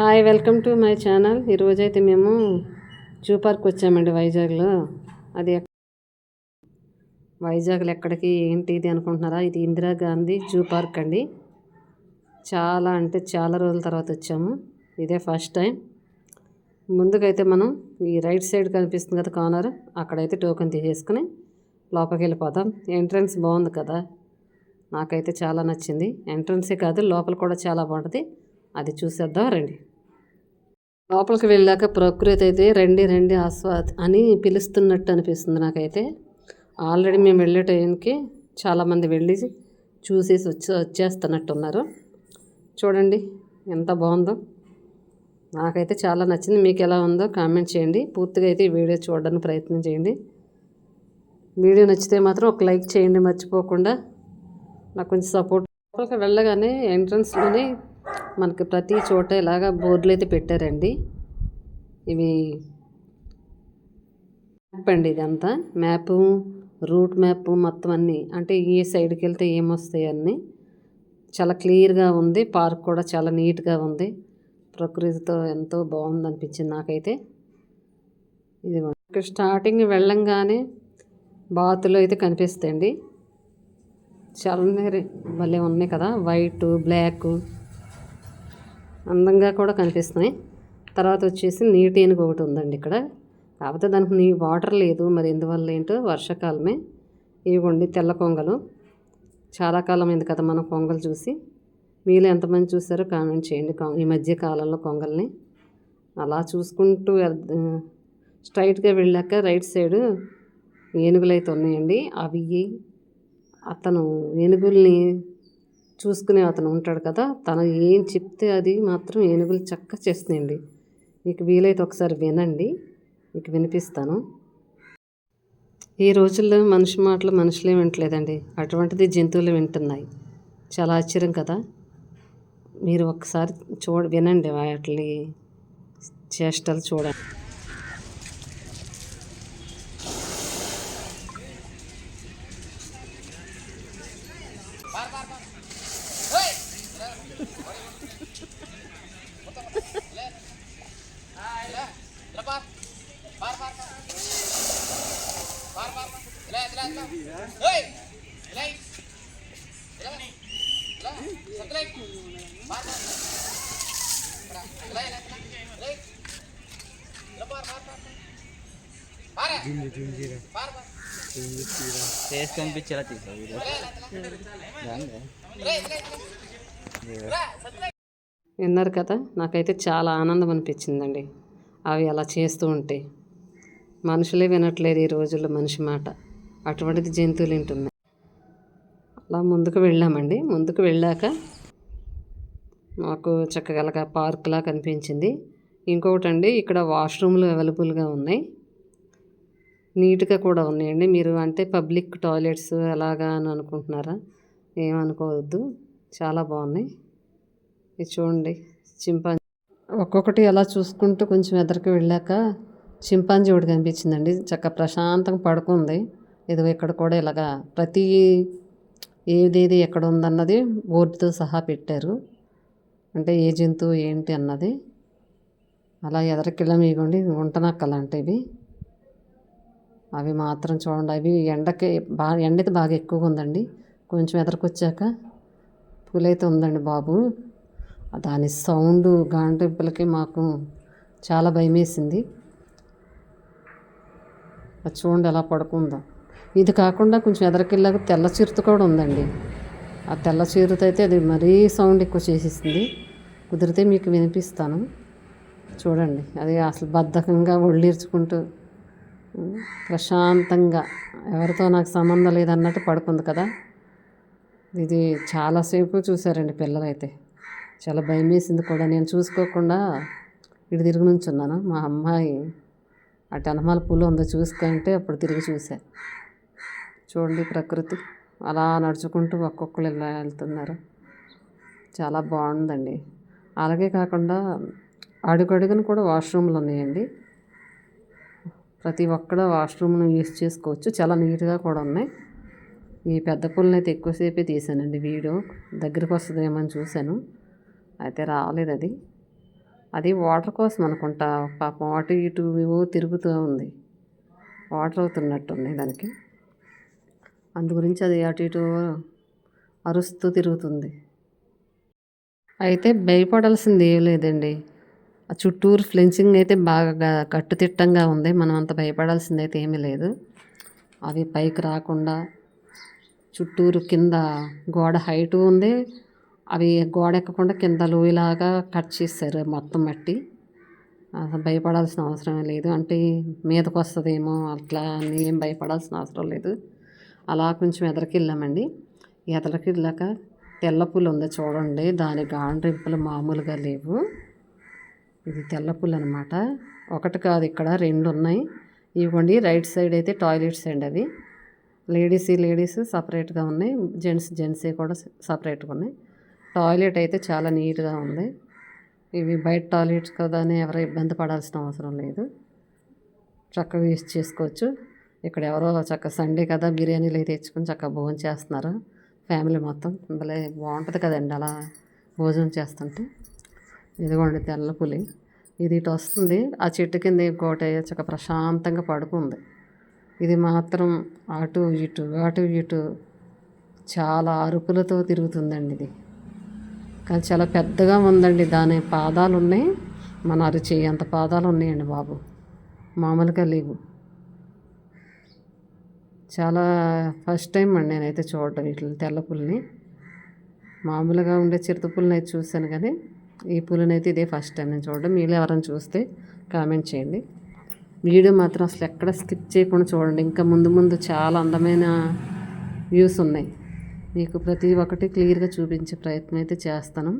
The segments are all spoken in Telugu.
Hi welcome to my channel. ఈరోజు అయితే మేము జూ పార్క్ వచ్చామండి వైజాగ్లో. అది వైజాగ్లో ఎక్కడికి ఏంటి ఇది అనుకుంటున్నారా? ఇది ఇందిరాగాంధీ జూ పార్క్ అండి. చాలా అంటే చాలా రోజుల తర్వాత వచ్చాము. ఇదే ఫస్ట్ టైం. ముందుకైతే మనం ఈ రైట్ సైడ్ కనిపిస్తుంది కదా కార్నర్. అక్కడైతే టోకెన్ తీసేసుకుని లోపలికి వెళ్ళిపోతాం ఎంట్రన్స్ బాగుంది కదా. నాకైతే చాలా నచ్చింది. ఎంట్రన్సే కాదు లోపల కూడా చాలా బాగుంటుంది. అది చూసేద్దాం రండి. లోపలికి వెళ్ళాక ప్రకృతి అయితే రండి రండి ఆస్వాద్ అని పిలుస్తున్నట్టు అనిపిస్తుంది నాకైతే. ఆల్రెడీ మేము వెళ్ళే టైంకి చాలామంది వెళ్ళి చూసేసి వచ్చి వచ్చేస్తున్నట్టు ఉన్నారు చూడండి ఎంత బాగుందో. నాకైతే చాలా నచ్చింది. మీకు ఎలా ఉందో కామెంట్ చేయండి. పూర్తిగా అయితే ఈ వీడియో చూడడానికి ప్రయత్నం చేయండి. వీడియో నచ్చితే మాత్రం ఒక లైక్ చేయండి మర్చిపోకుండా. నాకు కొంచెం సపోర్ట్. లోపలికి వెళ్ళగానే ఎంట్రన్స్లోనే మనకి ప్రతి చోట ఇలాగా బోర్డులు అయితే పెట్టారండి. ఇవి మ్యాప్ అండి ఇదంతా. మ్యాపు రూట్ మ్యాప్ మొత్తం అన్నీ. అంటే ఏ సైడ్కి వెళ్తే ఏమొస్తాయి అన్నీ? చాలా క్లియర్గా ఉంది. పార్క్ కూడా చాలా నీట్గా ఉంది. ప్రకృతితో ఎంతో బాగుంది అనిపించింది నాకైతే. ఇది స్టార్టింగ్ వెళ్ళంగానే బాతులు అయితే కనిపిస్తాయండి. చాలా భలే ఉన్నాయి కదా. White black. అందంగా కూడా కనిపిస్తున్నాయి. తర్వాత వచ్చేసి నీటి ఏనుగు ఒకటి ఉందండి ఇక్కడ. కాకపోతే దానికి నీ వాటర్ లేదు. మరి ఎందువల్ల ఏంటో వర్షాకాలమే. ఇవి తెల్ల కొంగలు చాలా కాలం అయింది కదా మనం కొంగలు చూసి. మీలో ఎంతమంది చూసారో కామెంట్ చేయండి. ఈ మధ్య కాలంలో కొంగల్ని అలా చూసుకుంటూ స్ట్రైట్గా వెళ్ళాక రైట్ సైడ్ ఏనుగులు అయితే ఉన్నాయండి. అవి అతను ఏనుగుల్ని చూసుకునే అతను ఉంటాడు కదా తను ఏం చెప్తే అది మాత్రం ఏనుగులు చక్క చేస్తున్నాయండి మీకు వీలైతే ఒకసారి వినండి మీకు వినిపిస్తాను. ఈ రోజుల్లో మనిషి మాటలు మనుషులే వింటలేదండి అటువంటిది జంతువులు వింటున్నాయి. చాలా ఆశ్చర్యం కదా. మీరు ఒకసారి చూడ వినండి వాటి చేష్టలు చూడండి ఫేస్ కనిపించేలా తీసా విన్నారు కదా నాకైతే చాలా ఆనందం అనిపించిందండి. అవి అలా చేస్తూ ఉంటే. మనుషులే వినట్లేదు ఈ రోజుల్లో మనిషి మాట. అటువంటిది జంతువులు వింటున్నాయి. అలా ముందుకు వెళ్ళామండి. ముందుకు వెళ్ళాక మాకు చక్కగా పార్క్లా కనిపించింది. ఇంకొకటి అండి ఇక్కడ వాష్రూమ్లు అవైలబుల్గా ఉన్నాయి. నీట్గా కూడా ఉన్నాయండి. మీరు అంటే పబ్లిక్ టాయిలెట్స్ అలాగా అని అనుకుంటున్నారా? ఏమనుకోవద్దు. చాలా బాగున్నాయి. ఇది చూడండి చింపాంజీ. ఒక్కొక్కటి అలా చూసుకుంటూ కొంచెం ఎదరికి వెళ్ళాక చింపాంజీ ఒకటి కనిపించిందండి. చక్క ప్రశాంతంగా పడుకుంది. ఏదో ఇక్కడ కూడా ఇలాగా ప్రతి ఏదేది ఎక్కడ ఉందన్నది బోర్డుతో సహా పెట్టారు. అంటే ఏ జంతువు ఏంటి అన్నది. అలా ఎదరకిళ్ళం మీగండి ఉంటనక్కలు అంటే ఇవి అవి మాత్రం చూడండి అవి ఎండకి బాగా ఎండ అయితే బాగా ఎక్కువగా ఉందండి కొంచెం ఎదరకొచ్చాక పులైతే ఉందండి బాబు. దాని సౌండ్ గాంటింపులకి మాకు చాలా భయం వేసింది అది చూడండి ఎలా పడుకుందో. ఇది కాకుండా కొంచెం ఎదరికెళ్ళాక తెల్ల చిరుత కూడా ఉందండి. ఆ తెల్ల చిరుత అయితే అది మరీ సౌండ్ ఎక్కువ చేసేసింది. కుదిరితే మీకు వినిపిస్తాను. చూడండి. అది అసలు బద్ధకంగా ఒళ్ళీర్చుకుంటూ ప్రశాంతంగా. ఎవరితో నాకు సంబంధం లేదన్నట్టు పడుకుంది కదా. ఇది చాలాసేపు చూశారండి పిల్లలైతే. చాలా భయం వేసింది కూడా. నేను చూసుకోకుండా ఇటు తిరిగి నుంచున్నాను. మా అమ్మాయి అటు అనమాల పూలు ఉందో చూసుకుంటే అప్పుడు తిరిగి చూసా. చూడండి ప్రకృతి. అలా నడుచుకుంటూ ఒక్కొక్కరు ఇలా వెళ్తున్నారు. చాలా బాగుందండి. అలాగే కాకుండా అడుగడుగున కూడా వాష్రూమ్లు ఉన్నాయండి. ప్రతి ఒక్కడ వాష్రూమ్ను యూస్ చేసుకోవచ్చు. చాలా నీట్గా కూడా ఉన్నాయి. ఈ పెద్ద పుల్లని అయితే ఎక్కువసేపే తీసానండి వీడియో దగ్గరికి వస్తుందేమో అని చూశాను. అయితే రాలేదు అది. అది వాటర్ కోసం అనుకుంటా. పాపం అటు ఇటు ఏవో తిరుగుతూ ఉంది. వాటర్ అవుతున్నట్టుంది దానికి. అందు గురించి అది అటు ఇటు అరుస్తూ తిరుగుతుంది. అయితే భయపడాల్సింది ఏం లేదండి. ఆ చుట్టూరు ఫ్లెన్సింగ్ అయితే బాగా కట్టుదిట్టంగా ఉంది. మనం అంత భయపడాల్సింది అయితే ఏమీ లేదు. అవి పైకి రాకుండా చుట్టూరు కింద గోడ హైటు ఉంది. అవి గోడ ఎక్కకుండా కింద లోయలాగా కట్ చేశారు మొత్తం మట్టి. అసలు భయపడాల్సిన అవసరం లేదు. అంటే మీదకు వస్తుందేమో అట్లా అని ఏం భయపడాల్సిన అవసరం లేదు. అలా కొంచెం ఎదరికి వెళ్ళామండి. ఎదరికి వెళ్ళాక తెల్ల పూలు ఉంది చూడండి. దాని గాండ్రింపులు మామూలుగా లేవు. ఇది తెల్ల పులి అనమాట ఒకటి కాదు ఇక్కడ రెండు ఉన్నాయి. ఇవ్వండి రైట్ సైడ్ అయితే టాయిలెట్స్ అండి అవి. లేడీస్ లేడీస్ సపరేట్గా ఉన్నాయి. జెంట్స్ జెంట్స్ కూడా సపరేట్గా ఉన్నాయి. టాయిలెట్ అయితే చాలా నీట్గా ఉంది. ఇవి బయట టాయిలెట్స్ కదా అని ఎవరు ఇబ్బంది పడాల్సిన అవసరం లేదు. చక్కగా యూస్ చేసుకోవచ్చు. ఇక్కడ ఎవరో చక్కగా సండే కదా బిర్యానీలు అయితే తెచ్చుకొని చక్కగా భోజనం చేస్తున్నారు. ఫ్యామిలీ మొత్తం. భలే బాగుంటుంది కదండి అలా భోజనం చేస్తుంటే. ఇదిగోండి తెల్ల పులి. ఇది ఇటు వస్తుంది. ఆ చెట్టు కింద ఇంకోటి చక్క ప్రశాంతంగా పడుకుంది. ఇది మాత్రం అటు ఇటు అటు ఇటు చాలా అరుపులతో తిరుగుతుందండి ఇది. కానీ చాలా పెద్దగా ఉందండి. దాని పాదాలు ఉన్నాయి మన అరుచి అంత పాదాలు ఉన్నాయండి బాబు. మామూలుగా లేవు. చాలా ఫస్ట్ టైం అండి నేనైతే చూడటం వీటిని తెల్ల పుల్ని. మామూలుగా ఉండే చిరుత పుల్ని అయితే చూశాను కానీ ఈ పూలనైతే ఇదే ఫస్ట్ టైం నేను చూడడం. మీరు ఎవరైనా చూస్తే కామెంట్ చేయండి. వీడియో మాత్రం అసలు ఎక్కడ స్కిప్ చేయకుండా చూడండి. ఇంకా ముందు ముందు చాలా అందమైన వ్యూస్ ఉన్నాయి. మీకు ప్రతి ఒక్కటి క్లియర్గా చూపించే ప్రయత్నం అయితే చేస్తాను.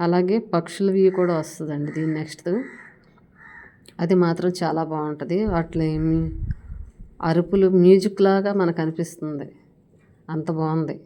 అలాగే పక్షుల వ్యూ కూడా వస్తుందండి దీని నెక్స్ట్. అది మాత్రం చాలా బాగుంటుంది. వాటిలో అరుపులు మ్యూజిక్ లాగా మనకు అనిపిస్తుంది. అంత బాగుంది.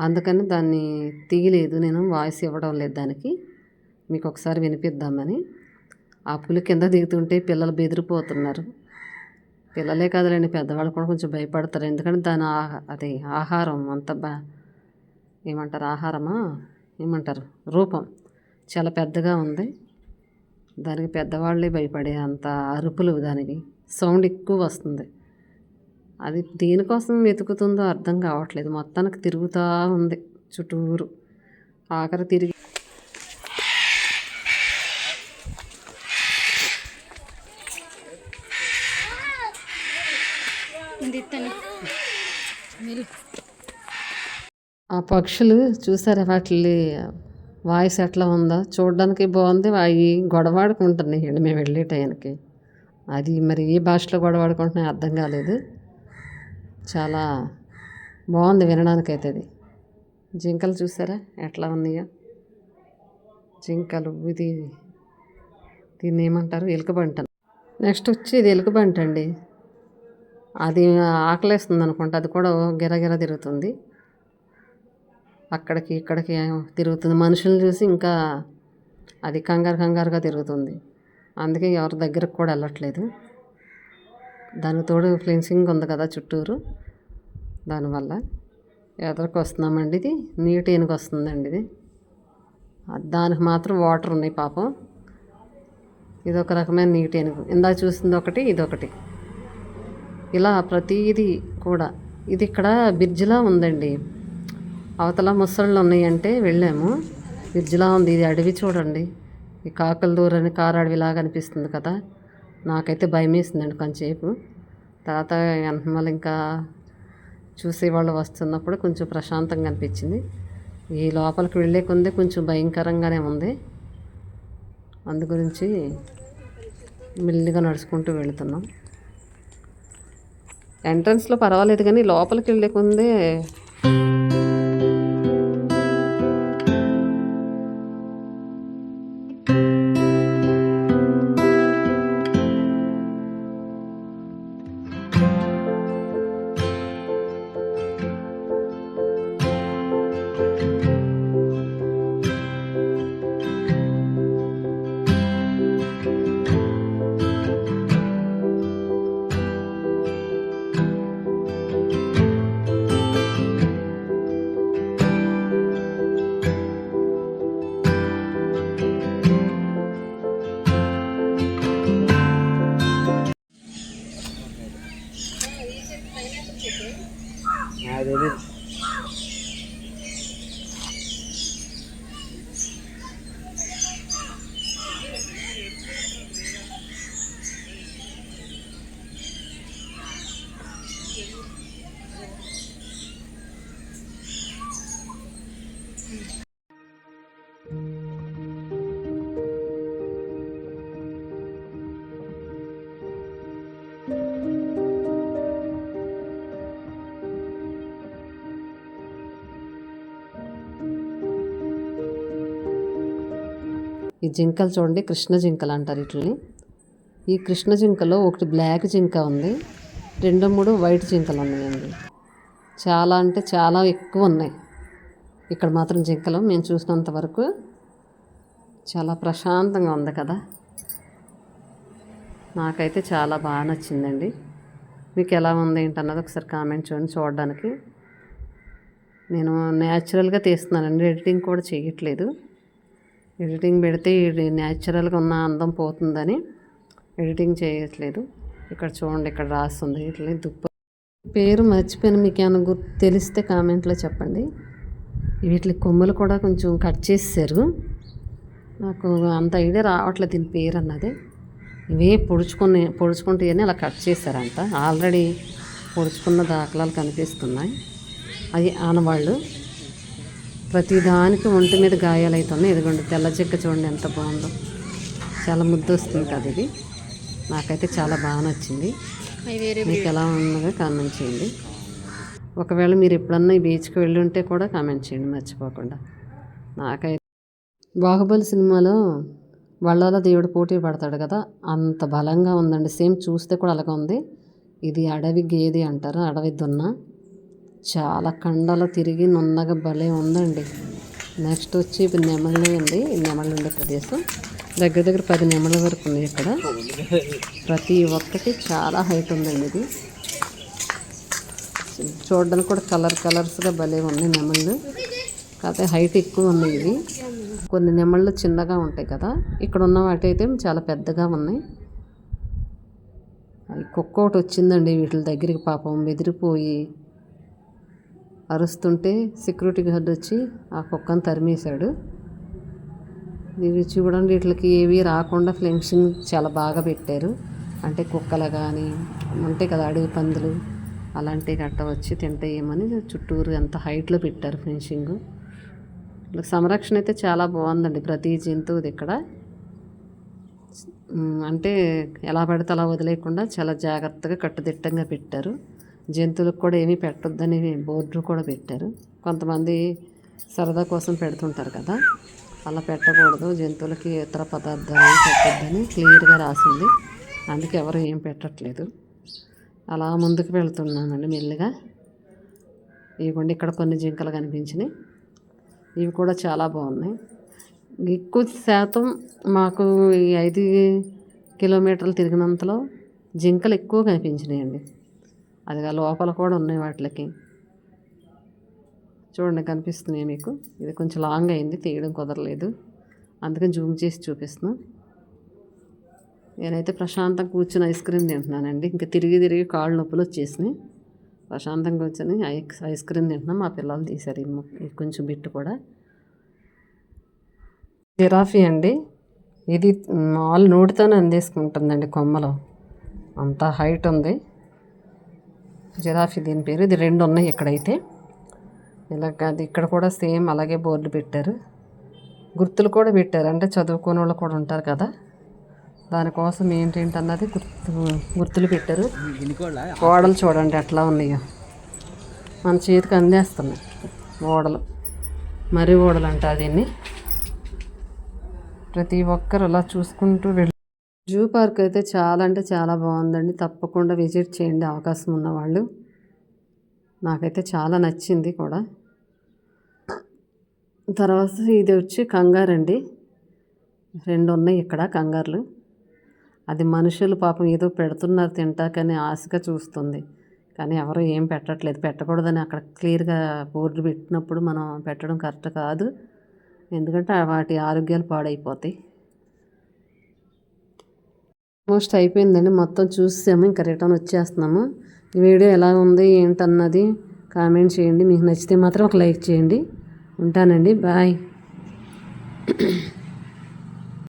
అందుకని దాన్ని తీయలేదు. నేను వాయిస్ ఇవ్వడం లేదు దానికి. మీకు ఒకసారి వినిపిద్దామని. ఆ పులి కింద దిగుతుంటే పిల్లలు బెదిరిపోతున్నారు. పిల్లలే కాదులేండి పెద్దవాళ్ళు కూడా కొంచెం భయపడతారు. ఎందుకంటే దాని ఆహా అది ఆహారం అంత బా ఏమంటారు? ఆహారమా? ఏమంటారు? రూపం చాలా పెద్దగా ఉంది. దానికి పెద్దవాళ్ళే భయపడే అంత అరుపులు దానికి. సౌండ్ ఎక్కువ వస్తుంది. అది దేనికోసం వెతుకుతుందో అర్థం కావట్లేదు. మొత్తానికి తిరుగుతూ ఉంది చుట్టూరు. ఆఖరి తిరిగి ఆ పక్షులు చూసారా? వాటి వాయిస్ ఎట్లా ఉందో? చూడడానికి బాగుంది. అవి గొడవాడుకుంటున్నాయండి మేము వెళ్ళే టైంకి. అది మరి ఏ భాషలో గొడవాడుకుంటున్నాయో అర్థం కాలేదు. చాలా బాగుంది వినడానికి అయితే అది. జింకలు చూసారా? ఎట్లా ఉన్నాయో? జింకలు ఇది దీన్ని ఏమంటారు? ఎలుకబంట. నెక్స్ట్ వచ్చి ఇది ఎలుకబంట అండి. అది ఆకలేస్తుంది అనుకుంటా అది కూడా గిరగిర తిరుగుతుంది. అక్కడికి ఇక్కడికి తిరుగుతుంది. మనుషులను చూసి ఇంకా అది కంగారు కంగారుగా తిరుగుతుంది. అందుకే ఎవరి దగ్గరకు కూడా వెళ్ళట్లేదు. దానికి తోడు ఫ్లెన్సింగ్ ఉంది కదా చుట్టూరు. దానివల్ల ఎదరికి వస్తున్నామండి ఇది? నీటి ఏనుగు వస్తుందండి ఇది. దానికి మాత్రం వాటర్ ఉన్నాయి పాపం. ఇది ఒక రకమైన నీటి ఏనుగు ఇందా చూసింది ఒకటి ఇది ఒకటి ఇలా ప్రతిదీ కూడా ఇది ఇక్కడ బ్రిడ్జిలా ఉందండి. అవతల ముసళ్ళు ఉన్నాయంటే వెళ్ళాము. బ్రిడ్జిలా ఉంది ఇది అడవి చూడండి. ఈ కాకలదూరని కారడవిలాగా కారు అడవిలాగా అనిపిస్తుంది కదా. నాకైతే భయం వేసిందండి కొంచెంసేపు. తర్వాత వెనకమాల ఇంకా చూసేవాళ్ళు వస్తున్నప్పుడు కొంచెం ప్రశాంతంగా అనిపించింది. ఈ లోపలికి వెళ్ళే కొందే కొంచెం భయంకరంగానే ఉంది. అందు గురించి మెల్లిగా నడుచుకుంటూ వెళుతున్నాం. ఎంట్రన్స్లో పర్వాలేదు కానీ లోపలికి వెళ్ళే కొందే ఈ జింకలు చూడండి కృష్ణ జింకలు అంటారు వీటిని. ఈ కృష్ణ జింకలో ఒకటి బ్లాక్ జింక ఉంది రెండు మూడు వైట్ జింకలు ఉన్నాయండి. చాలా అంటే చాలా ఎక్కువ ఉన్నాయి. ఇక్కడ మాత్రం జింకలు మేము చూసినంత వరకు చాలా ప్రశాంతంగా ఉంది కదా. నాకైతే చాలా బాగా నచ్చిందండి. మీకు ఎలా ఉంది ఏంటన్నది ఒకసారి కామెంట్ చూడండి చూడడానికి. నేను న్యాచురల్గా తీస్తున్నానండి ఎడిటింగ్ కూడా చేయట్లేదు. ఎడిటింగ్ పెడితే ఇది న్యాచురల్గా ఉన్న అందం పోతుందని ఎడిటింగ్ చేయట్లేదు. ఇక్కడ చూడండి ఇక్కడ రాస్తుంది. ఇట్లా దుప్ప పేరు మర్చిపోయిన మీకు ఏమైనా గుర్తు తెలిస్తే కామెంట్లో చెప్పండి. వీటి కొమ్ములు కూడా కొంచెం కట్ చేశారు నాకు అంత ఐడియా రావట్లేదు దీని పేరు అన్నది. ఇవే పొడుచుకుని పొడుచుకుంటాయని అలా కట్ చేశారంట. ఆల్రెడీ పొడుచుకున్న దాఖలాలు కనిపిస్తున్నాయి. అవి ఆనవాళ్ళు. ప్రతిదానికి ఒంటి మీద గాయాలు అవుతున్నాయి ఇదిగోండి తెల్ల చెక్క చూడండి ఎంత బాగుందో. చాలా ముద్దు వస్తుంది కదా ఇది. నాకైతే చాలా బాగా నచ్చింది. మీకు ఎలా ఉన్నదో కామెంట్ చేయండి. ఒకవేళ మీరు ఎప్పుడన్నా ఈ బీచ్కి వెళ్ళి ఉంటే కూడా కామెంట్ చేయండి మర్చిపోకుండా. నాకైతే బాహుబలి సినిమాలో వళ్ళాల దేవుడు పోటీ పడతాడు కదా అంత బలంగా ఉందండి. సేమ్ చూస్తే కూడా అలాగే ఉంది. ఇది అడవి గేది అంటారు అడవి దున్న. చాలా కండలు తిరిగి నున్నగా భలే ఉందండి. నెక్స్ట్ వచ్చి ఇప్పుడు నెమళ్ళు ఉంది నెమళ్ళు ఉండే ప్రదేశం. దగ్గర దగ్గర పది నెమళ్ళ వరకు ఉంది ఇక్కడ. ప్రతి ఒక్కటి చాలా హైట్ ఉందండి ఇది. చూడడానికి కూడా కలర్ కలర్స్గా భలే ఉన్నాయి నెమళ్ళు. కాకపోతే హైట్ ఎక్కువ ఉన్నాయి ఇవి. కొన్ని నెమళ్ళు చిన్నగా ఉంటాయి కదా. ఇక్కడ ఉన్న వాటి అయితే చాలా పెద్దగా ఉన్నాయి. అది కుక్క ఒకటి వచ్చిందండి వీటి దగ్గరికి పాపం బెదిరిపోయి అరుస్తుంటే సెక్యూరిటీ గార్డ్ వచ్చి ఆ కుక్కను తరిమేశాడు. ఇవి చూడండి వీటికి ఏవి రాకుండా ఫ్లెన్సింగ్ చాలా బాగా పెట్టారు. అంటే కుక్కలు కానీ ఉంటాయి కదా అడవి పందులు అలాంటివి గట్ట వచ్చి తింటాయేమని చుట్టూరు ఎంత హైట్లో పెట్టారు ఫెన్సింగ్ సంరక్షణ అయితే చాలా బాగుందండి ప్రతి జంతువుది ఇక్కడ. అంటే ఎలా పడితే అలా వదిలేయకుండా చాలా జాగ్రత్తగా కట్టుదిట్టంగా పెట్టారు. జంతువులకు కూడా ఏమీ పెట్టొద్దని బోర్డు కూడా పెట్టారు. కొంతమంది సరదా కోసం పెడుతుంటారు కదా అలా పెట్టకూడదు. జంతువులకి ఇతర పదార్థాలు ఏమీ పెట్టొద్దని క్లియర్గా రాసింది. అందుకే ఎవరు ఏం పెట్టట్లేదు. అలా ముందుకు వెళ్తున్నామండి మెల్లిగా. ఇవ్వండి ఇక్కడ కొన్ని జింకలు కనిపించినాయి. ఇవి కూడా చాలా బాగున్నాయి. ఎక్కువ శాతం మాకు ఈ ఐదు కిలోమీటర్లు తిరిగినంతలో జింకలు ఎక్కువ కనిపించినాయండి. అదిగా లోపల కూడా ఉన్నాయి వాటికి చూడండి కనిపిస్తున్నాయి మీకు. ఇది కొంచెం లాంగ్ అయింది తీయడం కుదరలేదు. అందుకని జూమ్ చేసి చూపిస్తున్నాం. నేనైతే ప్రశాంతంగా కూర్చొని ఐస్ క్రీమ్ తింటున్నానండి. ఇంకా తిరిగి తిరిగి కాళ్ళు నొప్పులు వచ్చేసినాయి. ప్రశాంతంగా కూర్చొని ఐస్ ఐస్ క్రీమ్ తింటున్నాం. మా పిల్లలు తీశారు ఈ ఈ కొంచెం బిట్టు కూడా. జిరాఫీ అండి. ఇది మాల్ నోటితోనే అందేసుకుంటుందండి కొమ్మలో. అంత హైట్ ఉంది. జిరాఫీ దీని పేరు. ఇది రెండు ఉన్నాయి ఇక్కడైతే. ఇలా కాదు ఇక్కడ కూడా సేమ్ అలాగే బోర్డు పెట్టారు. గుర్తులు కూడా పెట్టారు. అంటే చదువుకునే వాళ్ళు కూడా ఉంటారు కదా. దానికోసం ఏంటేంటి అన్నది గుర్తు గుర్తులు పెట్టారు. ఓడలు చూడండి ఎట్లా ఉన్నాయో. మన చేతికి అందేస్తున్నాయి ఓడలు. మరి ఓడలు అంట దీన్ని. ప్రతి ఒక్కరు అలా చూసుకుంటూ వెళ్ళి జూ పార్క్ అయితే చాలా అంటే చాలా బాగుందండి. తప్పకుండా విజిట్ చేయండి అవకాశం ఉన్నవాళ్ళు నాకైతే చాలా నచ్చింది కూడా. తర్వాత ఇది వచ్చి కంగారు అండి. రెండు ఉన్నాయి ఇక్కడ కంగారులు. అది మనుషులు పాపం ఏదో పెడుతున్నారు తింటాకని ఆశగా చూస్తుంది. కానీ ఎవరు ఏం పెట్టట్లేదు. పెట్టకూడదని అక్కడ క్లియర్గా బోర్డు పెట్టినప్పుడు మనం పెట్టడం కరెక్ట్ కాదు. ఎందుకంటే వాటి ఆరోగ్యాలు పాడైపోతాయి. ఆల్మోస్ట్ అయిపోయిందండి. మొత్తం చూసాము ఇంకా రిటర్న్ వచ్చేస్తున్నాము. ఈ వీడియో ఎలా ఉంది ఏంటన్నది కామెంట్ చేయండి. మీకు నచ్చితే మాత్రం ఒక లైక్ చేయండి. ఉంటానండి. బాయ్.